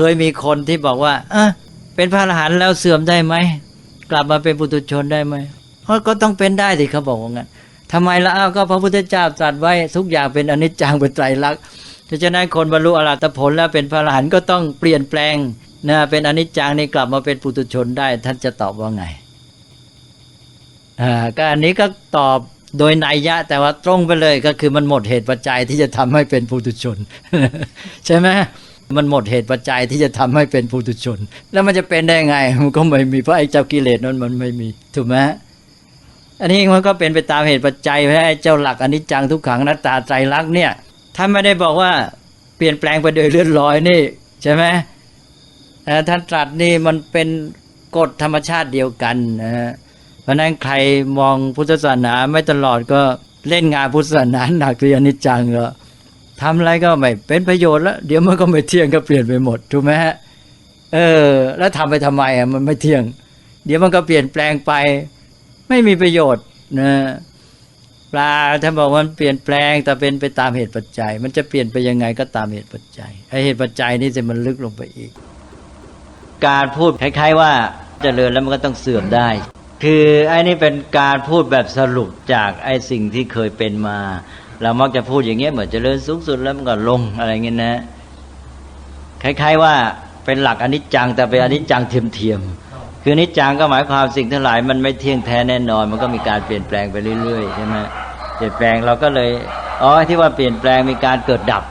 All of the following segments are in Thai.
เคยมีคนที่บอกว่าเออเป็นพระอรหันต์แล้วเสื่อมได้ไหม กลับมาเป็นปุถุชนได้ไหมเพราะก็ต้องเป็นได้สิเขาบอกว่างั้นทำไมละอ้าวก็พระพุทธเจ้าตรัสไว้ทุกอย่างเป็นอนิจจังเป็นไตรลักษณ์เพราะฉะนั้นคนบรรลุอรหัตผลแล้วเป็นพระอรหันต์ก็ต้องเปลี่ยนแปลงนะเป็นอนิจจังนี่กลับมาเป็นปุถุชนได้ ท่านจะตอบว่าไงอ่าก็อันนี้ก็ตอบโดยนัยยะ แต่ว่าตรงไปเลยก็คือมันหมดเหตุปัจจัยที่จะทำให้เป็นปุถุชน ใช่ไหม มันหมดเหตุปัจจัยที่จะทำให้เป็นปุถุชน แล้วมันจะเป็นได้ไง มันก็ไม่มีเพราะไอ้เจ้ากิเลสนั้นมันไม่มีถูกไหมอันนี้มันก็เป็นไปตามเหตุปัจจัยเพราะไอ้เจ้าหลักอนิจจังทุกขังนัตตาไตรลักษณ์เนี่ยท่านไม่ได้บอกว่าเปลี่ยนแปลงไปโดยเลื่อนลอยนี่ใช่ไหมเอ่ท่านตรัสนี่มันเป็นกฎธรรมชาติเดียวกันนะฮะเพราะนั้นใครมองพุทธศาสนาไม่ตลอดก็เล่นงานพุทธศาสนาหนักเรียนอนิจจังก็ ทำอะไรก็ไม่เป็นประโยชน์แล้วเดี๋ยวมันก็ไม่เที่ยงก็เปลี่ยนไปหมดถูกไหมฮะเออ แล้วทำไปทำไมอะมันไม่เที่ยง เดี๋ยวมันก็เปลี่ยนแปลงไป ไม่มีประโยชน์นะปลาถ้านบอกว่ามันเปลี่ยนแปลงแต่เป็นไปตามเหตุปัจจัย มันจะเปลี่ยนไปยังไงก็ตามเหตุปัจจัยไอเหตุปัจจัยนี่จะมันลึกลงไปอีก การพูดคล้ายๆว่าเจริญแล้วมันก็ต้องเสื่อมได้ คือไอ้นี่เป็นการพูดแบบสรุปจากไอ้สิ่งที่เคยเป็นมา เรามักจะพูดอย่างเงี้ยเหมือนจเจริญสูงสุดแล้วมันก็ลงอะไรเงี้ยนะคล้ายๆว่าเป็นหลักอนิจจังแต่เป็นอนิจจังเทียมๆคืออนิจจังก็หมายความสิ่งทั้งหลาย มันไม่เที่ยงแท้แน่นอน มันก็มีการเปลี่ยนแปลงไปเรื่อยๆใช่ไหมเปลี่ยนแปลงเราก็เลยอ๋อที่ว่าเปลี่ยนแปลงมีการเกิดดับ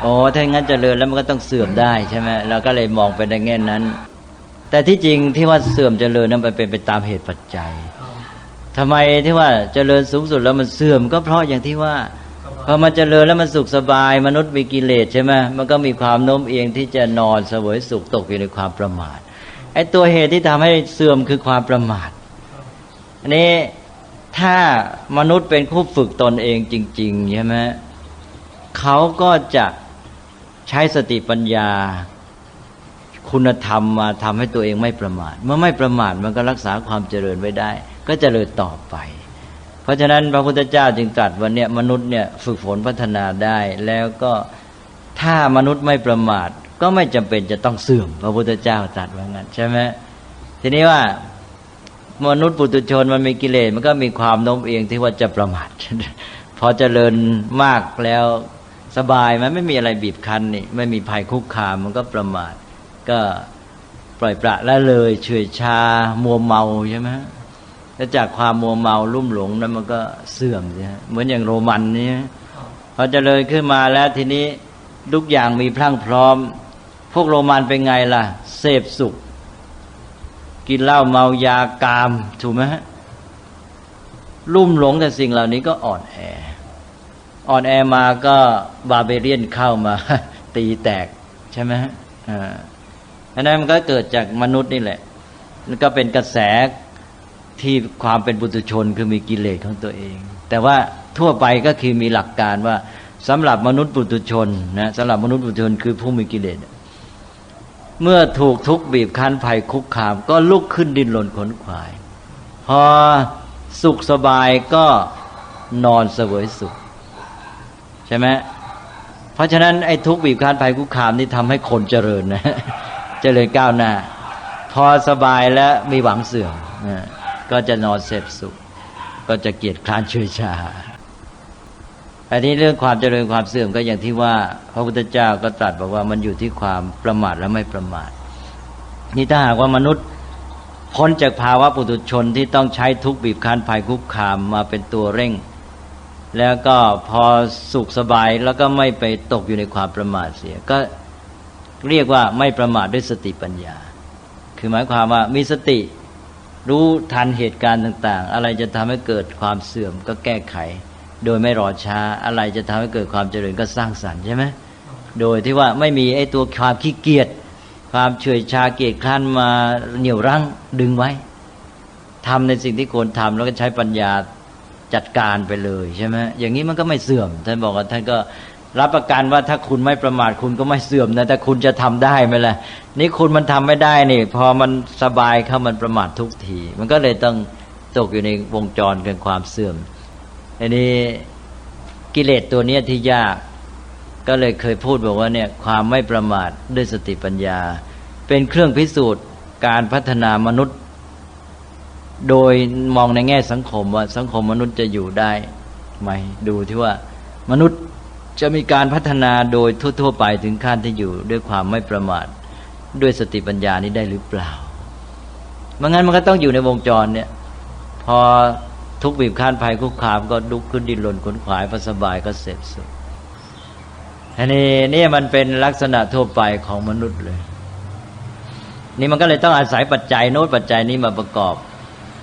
โอ้ถ้าอย่างนั้นเจริญแล้วมันก็ต้องเสื่อมได้ใช่ไหมเราก็เลยมองไปในแง่นั้น แต่ที่จริงที่ว่าเสื่อมเจริญนั้นมันเป็นไปตามเหตุปัจจัยทำไมที่ว่าเจริญสูงสุดแล้วมันเสื่อมก็เพราะอย่างที่ว่า พอมันเจริญแล้วมันสุขสบาย มนุษย์มีกิเลสใช่ไหมมันก็มีความโน้มเอียงที่จะนอนเสวยสุขตกอยู่ในความประมาทไอ้ตัวเหตุที่ทำให้เสื่อมคือความประมาทอันนี้ถ้ามนุษย์เป็นผู้ฝึกตนเองจริงๆใช่ไหมเขาก็จะใช้สติปัญญา คุณธรรมมาทำให้ตัวเองไม่ประมาท เมื่อไม่ประมาทมันก็รักษาความเจริญไว้ได้ ก็เจริญต่อไป เพราะฉะนั้นพระพุทธเจ้าจึงตรัสวันนี้มนุษย์เนี่ยฝึกฝนพัฒนาได้ แล้วก็ถ้ามนุษย์ไม่ประมาท ก็ไม่จำเป็นจะต้องเสื่อม พระพุทธเจ้าตรัสว่างั้นใช่ไหมทีนี้ว่ามนุษย์ปุถุชนมันมีกิเลสมันก็มีความโน้มเอียงที่ว่าจะประมาทพอเจริญมากแล้วสบายมันไม่มีอะไรบีบคั้นนี่ไม่มีภัยคุกคามมันก็ประมาท ก็ปล่อยประละเลยเฉยชามัวเมาใช่ไหม แล้วจากความมัวเมาลุ่มหลงนั้นมันก็เสื่อมใช่ไหมเหมือนอย่างโรมันนี่พอเจริญขึ้นมาแล้วทีนี้ทุกอย่างมีพรั่งพร้อม พวกโรมันเป็นไงล่ะ เสพสุข กินเหล้าเมายากามถูกไหมฮะลุ่มหลงแต่สิ่งเหล่านี้ก็อ่อนแอ อ่อนแอมาก็บาเบเรียนเข้ามา ตีแตกใช่ไหมฮะอ่าอันนั้นมันก็เกิดจากมนุษย์นี่แหละ มันก็เป็นกระแส ที่ความเป็นบุตุชนคือมีกิเลสของตัวเอง แต่ว่าทั่วไปก็คือมีหลักการว่าสำหรับมนุษย์ปุตุชนนะสำหรับมนุษย์ปุตุชนคือผู้มีกิเลสเมื่อถูกทุกข์บีบคั้นภัยคุกคาม ก็ลุกขึ้นดินหล่นขนขวาย พอสุขสบายก็นอนเสวยสุข ใช่ไหมเพราะฉะนั้นไอ้ทุกข์บีบคั้นภัยคุกคามนี่ทำให้คนเจริญนะ เจริญก้าวหน้า พอสบายแล้วมีหวังเสื่อมนะ ก็จะนอนเสพสุข ก็จะเกียจคร้านเฉยชาอันนี้เรื่องความเจริญความเสื่อมก็อย่างที่ว่า พระพุทธเจ้าก็ตรัสบอกว่ามันอยู่ที่ความประมาทและไม่ประมาทนี่ถ้าหากว่ามนุษย์พ้นจากภาวะปุถุชนที่ต้องใช้ทุกข์บีบคั้นภัยคุกคามมาเป็นตัวเร่ง แล้วก็พอสุขสบายแล้วก็ไม่ไปตกอยู่ในความประมาทเสีย ก็เรียกว่าไม่ประมาทด้วยสติปัญญา คือหมายความว่ามีสติ รู้ทันเหตุการณ์ต่าง ๆ อะไรจะทำให้เกิดความเสื่อมก็แก้ไข โดยไม่รอช้า อะไรจะทำให้เกิดความเจริญก็สร้างสรรค์ใช่ไหมโดยที่ว่าไม่มีไอ้ตัวความขี้เกียจความเฉยชาเกียจคร้านมาเหนี่ยวรั้งดึงไว้ทำในสิ่งที่ควรทำแล้วก็ใช้ปัญญาจัดการไปเลยใช่ไหมอย่างนี้มันก็ไม่เสื่อม ท่านบอกว่าท่านก็ รับประกันว่าถ้าคุณไม่ประมาทคุณก็ไม่เสื่อมนะแต่คุณจะทำได้ไหมล่ะนี่คุณมันทำไม่ได้นี่ พอมันสบายเข้ามันประมาททุกที มันก็เลยต้องตกอยู่ในวงจรเกันความเสื่อมอันนี้กิเลสตัวเนี้ยที่ยากก็เลยเคยพูดบอกว่าเนี่ยความไม่ประมาทด้วยสติปัญญา เป็นเครื่องพิสูจน์การพัฒนามนุษย์ โดยมองในแง่สังคมว่าสังคมมนุษย์จะอยู่ได้ไหมดูที่ว่ามนุษย์ จะมีการพัฒนาโดยทั่วๆไปถึงขั้นที่อยู่ด้วยความไม่ประมาทด้วยสติปัญญานี้ได้หรือเปล่าไม่งั้นมันก็ต้องอยู่ในวงจรเนี่ย พอทุกบีบคั้นภัยคุกคามก็ลุกขึ้นดิ้นรนขนขวายพอสบายก็เสร็จสุดอันนี้นี่มันเป็นลักษณะทั่วไปของมนุษย์เลย นี่มันก็เลยต้องอาศัยปัจจัยโน้ตปัจจัยนี้มาประกอบ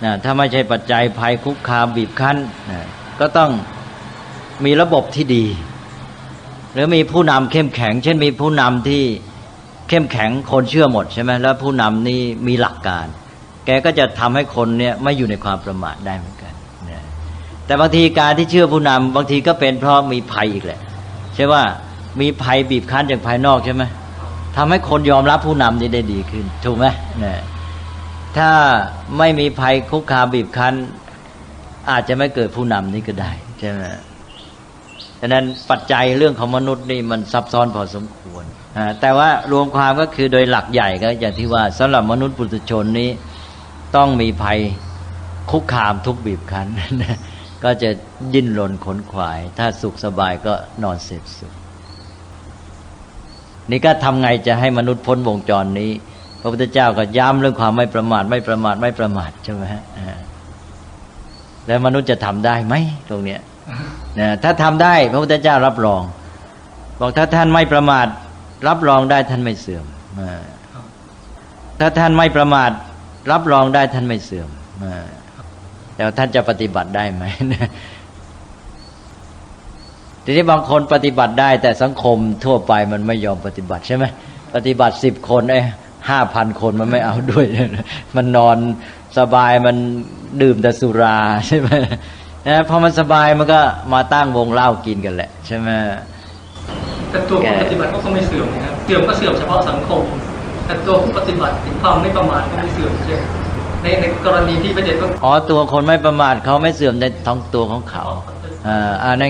นะถ้าไม่ใช่ปัจจัยภัยคุกคามบีบคั้นนะก็ต้องมีระบบที่ดี หรือมีผู้นำเข้มแข็ง เช่นมีผู้นำที่เข้มแข็งคนเชื่อหมดใช่ไหมแล้วผู้นำนี่มีหลักการ แกก็จะทำให้คนเนี่ยไม่อยู่ในความประมาทได้เหมือนกันแต่บางทีการที่เชื่อผู้นำบางทีก็เป็นเพราะมีภัยอีกแหละ ใช่ว่ามีภัยบีบคั้นจากภายนอกใช่ไหมทำให้คนยอมรับผู้นำนี้ได้ดีขึ้น ถูกไหมนะถ้าไม่มีภัยคุกคามบีบคั้น อาจจะไม่เกิดผู้นำนี้ก็ได้ใช่ไหม ดังนั้นปัจจัยเรื่องของมนุษย์นี่มันซับซ้อนพอสมควร แต่ว่ารวมความก็คือโดยหลักใหญ่ก็อย่างที่ว่าสำหรับมนุษย์ปุถุชนนี้ต้องมีภัยคุกคามทุกบีบคั้น ก็จะดิ้นรนขนขวาย ถ้าสุขสบายก็นอนเสพสุข นี่ก็ทำไงจะให้มนุษย์พ้นวงจรนี้ พระพุทธเจ้าก็ย้ำเรื่องความไม่ประมาทไม่ประมาทไม่ประมาทใช่ไหมฮะแล้วมนุษย์จะทำได้ไหมตรงเนี้ย นะถ้าทำได้พระพุทธเจ้ารับรอง บอกถ้าท่านไม่ประมาทรับรองได้ท่านไม่เสื่อมถ้าท่านไม่ประมาทรับรองได้ท่านไม่เสื่อมแต่ท่านจะปฏิบัติได้ไหมทีนี้บางคนปฏิบัติได้ แต่สังคมทั่วไปมันไม่ยอมปฏิบัติใช่ไหมปฏิบัติสิบคนไอ้ห้าพันคนมันไม่เอาด้วย มันนอนสบายมันดื่มแต่สุราใช่ไหม นะพอมันสบายมันก็มาตั้งวงเหล้ากินกันแหละ ใช่ไหมแต่ตัวผู้ปฏิบัติก็คงไม่เสื่อมนะครับเสื่อมก็เสื่อมเฉพาะสังคม แต่ตัวผู้ปฏิบัติถึงความไม่ประมาทก็ไม่เสื่อมใช่ไหมในในกรณีที่พระเดชก็อ๋อตัวคนไม่ประมาทเขาไม่เสื่อมในท้องตัวของเขาอ่าอ่าใน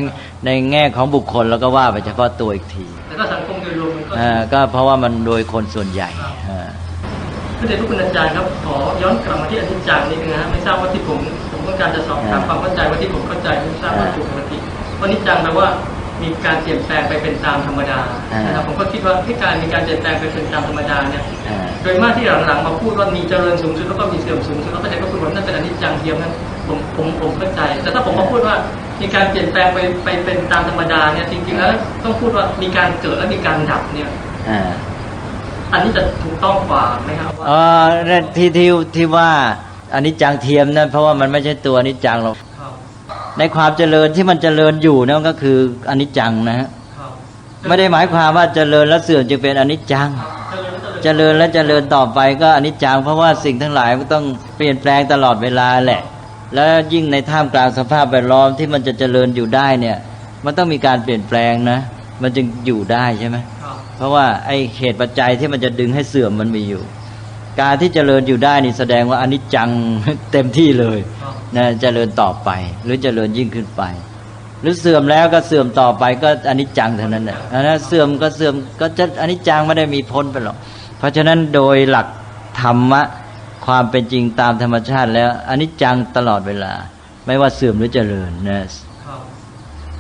ในแง่ของบุคคลแล้วก็ว่าไปเฉพาะตัวอีกทีแต่ถ้าสังคมโดยรวมมันก็อ่าก็เพราะว่ามันโดยคนส่วนใหญ่อ่าพระเดชพระคุณอาจารย์ครับขอย้อนกลับมาที่อนิจจังนิดนึงนะฮะไม่ทราบว่าที่ผมผม ต้องการจะสอบถามความเข้าใจว่าที่ผมเข้าใจไม่ทราบว่าถูกหรือผิดว่าอนิจจังแปลว่ามีการเปลี่ยนแปลงไปเป็นตามธรรมดานะครับผมก็คิดว่าที่การมีการเปลี่ยนแปลงไปเป็นตามธรรมดาเนี่ยอ่าโดยมากที่หลังๆมาพูดว่ามีเจริญสูงสุดแล้วก็มีเสื่อมสูงสุดแล้วก็จะก็พูดว่านั่นเป็นอนิจจังเทียมนั้นผมผมผมเข้าใจ แต่ถ้าผมมาพูดว่ามีการเปลี่ยนแปลงไปไปเป็นตามธรรมดาเนี่ยจริงๆแล้วต้องพูดว่ามีการเกิดและมีการดับเนี่ยอ่าอันนี้จะถูกต้องกว่าไหมครับว่าอ๋อนั่นที่ที่ที่ว่า อันนี้จังเทียมนั่นเพราะว่ามันไม่ใช่ตัวอนิจจังหรอกครับในความเจริญที่มันเจริญอยู่นั่นก็คืออนิจจังนะฮะครับไม่ได้หมายความว่าเจริญแล้วเสื่อมจึงเป็นอนิจจัง เจริญและเจริญเจริญและเจริญต่อไปก็อนิจจัง เพราะว่าสิ่งทั้งหลายมันต้องเปลี่ยนแปลงตลอดเวลาแหละ แล้วยิ่งในท่ามกลางสภาพแวดล้อมที่มันจะเจริญอยู่ได้เนี่ย มันต้องมีการเปลี่ยนแปลงนะ มันจึงอยู่ได้ใช่ไหมครับเพราะว่าไอ้เหตุปัจจัยที่มันจะดึงให้เสื่อมมันมีอยู่ การที่เจริญอยู่ได้นี่แสดงว่าอนิจจังเต็มที่เลยนะเจริญต่อไป หรือเจริญยิ่งขึ้นไป หรือเสื่อมแล้วก็เสื่อมต่อไปก็อนิจจังเท่านั้นแหละนะเสื่อมก็เสื่อมก็จะอนิจจังไม่ได้มีพ้นไปหรอกเพราะฉะนั้นโดยหลักธรรมะความเป็นจริงตามธรรมชาติแล้วอนิจจังตลอดเวลา ไม่ว่าเสื่อมหรือเจริญนะ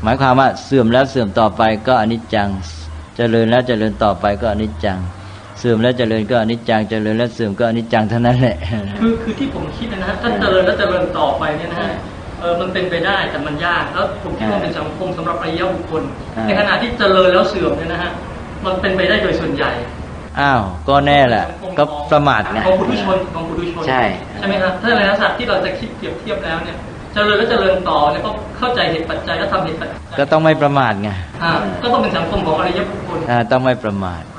หมายความว่าเสื่อมแล้วเสื่อมต่อไปก็อนิจจัง เจริญแล้วเจริญต่อไปก็อนิจจัง เสื่อมแล้วเจริญก็อนิจจังเจริญแล้วเสื่อมก็อนิจจังเท่านั้นแหละคือคือที่ผมคิดนะฮะถ้าเจริญและเจริญต่อไปเนี่ยนะฮะเออมันเป็นไปได้แต่มันยากแล้วผมคิดว่าเป็นสังคมสำหรับอริยบุคคลอ่าในขณะที่เจริญแล้วเสื่อมเนี่ยนะฮะมันเป็นไปได้โดยส่วนใหญ่อ้าวก็แน่แหละก็ประมาทไงของปุถุชนของปุถุชนใช่ใช่ไหมครับถ้าในลักษณะที่เราจะคิดเปรียบเทียบแล้วเนี่ยเจริญและเจริญต่อเนี่ยก็เข้าใจเหตุปัจจัยและทำเหตุปัจจัยก็ต้องไม่ประมาทไงอ่าก็ต้องเป็นสังคมของอริยบุคคลอ่าต้องไม่ประมาทค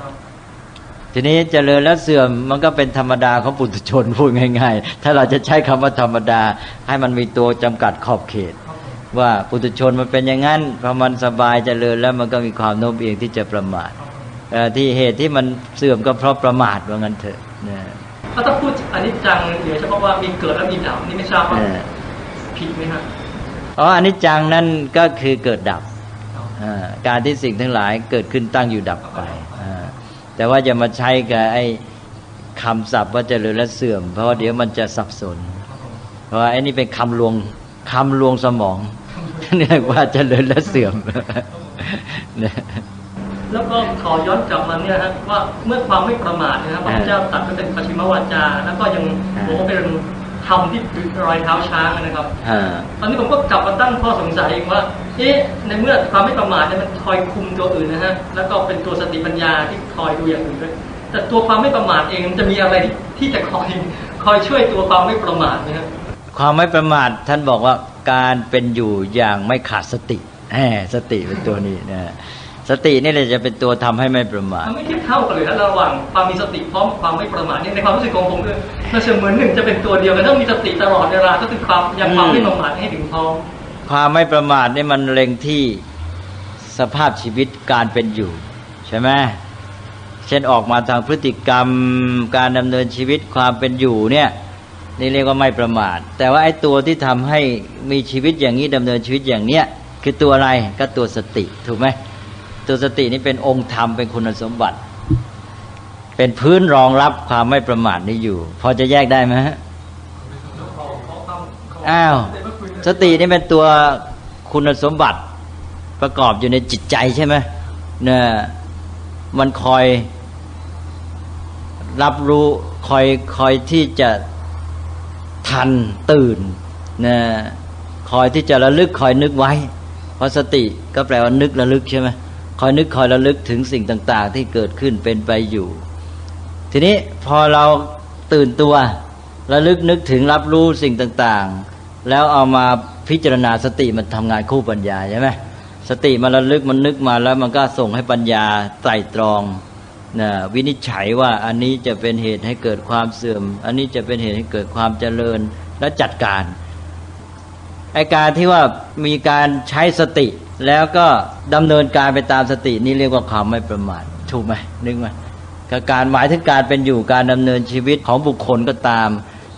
รับ ทีนี้เจริญแล้วเสื่อมมันก็เป็นธรรมดาของปุถุชนพูดง่าย ๆ ถ้าเราจะใช้คำว่าธรรมดา ให้มันมีตัวจำกัดขอบเขตครับผมว่าปุถุชนมันเป็นอย่างนั้นพอมันสบายเจริญแล้วมันก็มีความโน้มเอียงที่จะประมาทครับผมเอ่อที่เหตุที่มันเสื่อมก็เพราะประมาทว่างั้นเถอะนะถ้าถ้าพูดอนิจจังเดี๋ยวเฉพาะว่ามีเกิดและมีดับนี่ไม่ทราบว่าเออผิดไหมฮะอ๋ออันนี้จังนั่นก็คือเกิดดับอ่าการที่สิ่งทั้งหลายเกิดขึ้นตั้งอยู่ดับไปอ่า แต่ว่าจะมาใช้กับไอ้คำศัพท์ว่าเจริญและเสื่อม เพราะว่าเดี๋ยวมันจะสับสน เพราะว่าไอ้นี่เป็นคำลวงคำลวงสมองเรียกว่าเจริญและเสื่อมนะแล้วก็ขอย้อนกลับมาเนี่ยฮะว่าเมื่อความไม่ประมาทนะครับพระพุทธเจ้าตรัดก็เป็นปัจฉิมวาจา แล้วก็ยังบอกว่าเป็นธรรมที่รอยเท้าช้างนะครับอ่าตอนนี้ผมก็กลับมาตั้งข้อสงสัยอีกว่า เอ๊ะในเมื่อความไม่ประมาทเนี่ยมันคอยคุมตัวอื่นนะฮะแล้วก็เป็นตัวสติปัญญาที่คอยดูอย่างอื่นด้วยแต่ตัวความไม่ประมาทเองมันจะมีอะไรที่จะคอยคอยช่วยตัวความไม่ประมาทนะฮะความไม่ประมาทท่านบอกว่าการเป็นอยู่อย่างไม่ขาดสติแหมสติเป็นตัวนี้นะสตินี่แหละจะเป็นตัวทำให้ไม่ประมาทมันไม่เทียบเท่ากันเลยนะระหว่างความมีสติพร้อมความไม่ประมาทเนี่ยในความรู้สึกของผมคือมันเสมือนหนึ่งจะเป็นตัวเดียวกันต้องมีสติตลอดเวลาก็คือความยังความไม่ประมาทให้ถึงพร้อม ความไม่ประมาทนี่มันเล็งที่สภาพชีวิตการเป็นอยู่ ใช่ไหมเช่นออกมาทางพฤติกรรม การดำเนินชีวิตความเป็นอยู่เนี่ยนี่เรียกว่าไม่ประมาท แต่ว่าไอ้ตัวที่ทำให้มีชีวิตอย่างนี้ดำเนินชีวิตอย่างเนี้ยคือตัวอะไรก็ตัวสติถูกไหมตัวสตินี่เป็นองค์ธรรมเป็นคุณสมบัติ เป็นพื้นรองรับความไม่ประมาทนี้อยู่ พอจะแยกได้ไหมฮะอ้าว สตินี่เป็นตัวคุณสมบัติประกอบอยู่ในจิตใจใช่ไหมเนี่ยมันคอยรับรู้คอยคอยที่จะทันตื่นนะคอยที่จะระลึกคอยนึกไว้ เพราะสติก็แปลว่านึกระลึกใช่ไหมคอยนึกคอยระลึกถึงสิ่งต่าง ๆ ที่เกิดขึ้นเป็นไปอยู่ ทีนี้พอเราตื่นตัวระลึกนึกถึงรับรู้สิ่งต่างๆ แล้วเอามาพิจารณาสติมันทำงานคู่ปัญญาใช่ไหมสติมันระลึกมันนึกมาแล้วมันก็ส่งให้ปัญญาไตรตรองนะวินิจฉัยว่าอันนี้จะเป็นเหตุให้เกิดความเสื่อม อันนี้จะเป็นเหตุให้เกิดความเจริญและจัดการไอการที่ว่ามีการใช้สติแล้วก็ดำเนินการไปตามสตินี่เรียกว่าความไม่ประมาทถูกไหมนึกไหมก็การหมายถึงการเป็นอยู่การดำเนินชีวิตของบุคคลก็ตาม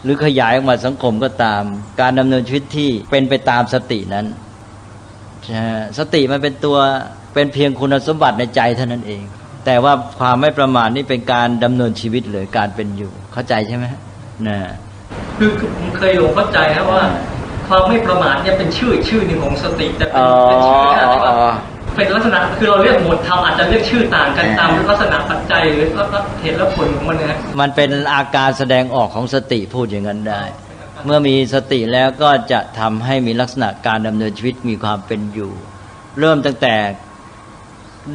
หรือขยายออกมาสังคมก็ตาม การดำเนินชีวิตที่เป็นไปตามสตินั้นใช่สติมันเป็นตัวเป็นเพียงคุณสมบัติในใจเท่านั้นเอง แต่ว่าความไม่ประมาทนี่เป็นการดำเนินชีวิตเลยการเป็นอยู่ เข้าใจใช่ไหมนะคือคือผมเคยหลงเข้าใจครับว่า ความไม่ประมาทเนี่ยเป็นชื่ออีกชื่อหนึ่งของสติแต่เป็นเป็นชื่อที่ว่า เป็นลักษณะคือเราเรียกหมวดธรรมอาจจะเรียกชื่อต่างกันตามลักษณะปัจจัยหรือเหตุและผลของมันนะฮะมันเป็นอาการแสดงออกของสติพูดอย่างนั้นได้ เมื่อมีสติแล้วก็จะทำให้มีลักษณะการดำเนินชีวิตมีความเป็นอยู่ เริ่มตั้งแต่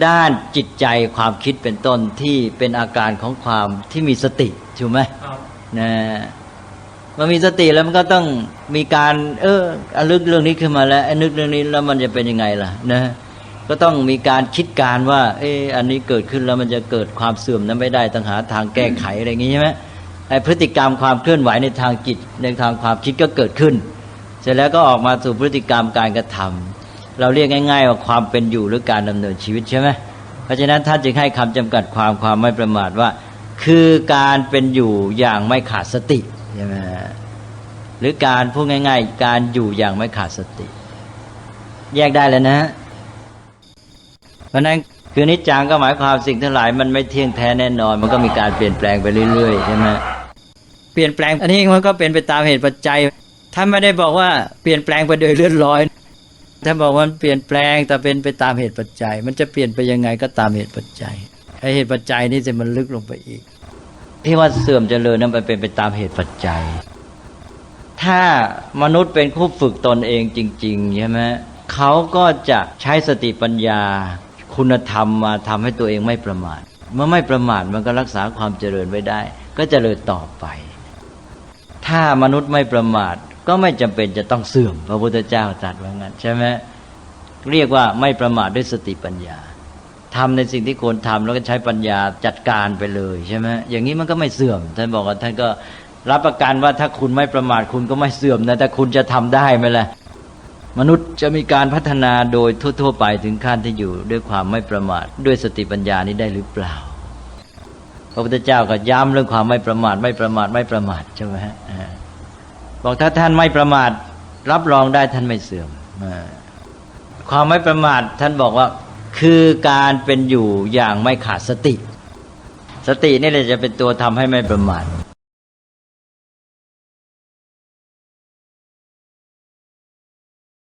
ด้านจิตใจความคิดเป็นต้นที่เป็นอาการของความที่มีสติถูกไหมครับนะมันมีสติแล้วมันก็ต้องมีการ เอออะลึกเรื่องนี้ขึ้นมาแล้วไอ้นึกเรื่องนี้แล้วมันจะเป็นยังไงล่ะนะ ก็ต้องมีการคิดการว่า เอออันนี้เกิดขึ้นแล้วมันจะเกิดความเสื่อมนั้นไม่ได้ต้องหาทางแก้ไขอะไรอย่างนี้ใช่ไหมไอพฤติกรรมความเคลื่อนไหวในทางจิตในทางความคิดก็เกิดขึ้น เสร็จแล้วก็ออกมาสู่พฤติกรรมการกระทำเราเรียกง่าย ๆ ว่าความเป็นอยู่หรือการดำเนินชีวิตใช่ไหมเพราะฉะนั้นท่านจึงให้คำจำกัดความความไม่ประมาทว่า คือการเป็นอยู่อย่างไม่ขาดสติใช่ไหมหรือการพูดง่าย ๆ การอยู่อย่างไม่ขาดสติ แยกได้แล้วนะ เพราะนั้นคือนิจจังก็หมายความสิ่งทั้งหลายมันไม่เที่ยงแท้แน่นอน มันก็มีการเปลี่ยนแปลงไปเรื่อยๆใช่ไหมเปลี่ยนแปลงอันนี้มันก็เป็นไปตามเหตุปัจจัยท่านไม่ได้บอกว่าเปลี่ยนแปลงไปโดยเลื่อนลอยท่านบอกว่ามันเปลี่ยนแปลงแต่เป็นไปตามเหตุปัจจัย มันจะเปลี่ยนไปยังไงก็ตามเหตุปัจจัยไอเหตุปัจจัยนี่จะมันลึกลงไปอีก ที่ว่าเสื่อมเจริญนั้นมันเป็นไปตามเหตุปัจจัย ถ้ามนุษย์เป็นผู้ฝึกตนเองจริงๆใช่ไหมเขาก็จะใช้สติปัญญา คุณธรรมมาทำให้ตัวเองไม่ประมาท เมื่อไม่ประมาทมันก็รักษาความเจริญไว้ได้ ก็เจริญต่อไป ถ้ามนุษย์ไม่ประมาทก็ไม่จำเป็นจะต้องเสื่อม พระพุทธเจ้าตรัสว่างั้นใช่ไหมเรียกว่าไม่ประมาทด้วยสติปัญญาทำในสิ่งที่ควรทำแล้วก็ใช้ปัญญาจัดการไปเลยใช่ไหมอย่างนี้มันก็ไม่เสื่อมท่านบอกว่าท่านก็รับประกันว่าถ้าคุณไม่ประมาทคุณก็ไม่เสื่อมนะแต่คุณจะทำได้ไหมล่ะ มนุษย์จะมีการพัฒนาโดยทั่ว ๆ ไปถึงขั้นที่อยู่ด้วยความไม่ประมาทด้วยสติปัญญานี้ได้หรือเปล่า พระพุทธเจ้าก็ย้ำเรื่องความไม่ประมาทไม่ประมาทไม่ประมาทใช่ไหมฮะบอกถ้าท่านไม่ประมาท รับรองได้ท่านไม่เสื่อมความไม่ประมาทท่านบอกว่าคือการเป็นอยู่อย่างไม่ขาดสติ สตินี่แหละจะเป็นตัวทำให้ไม่ประมาท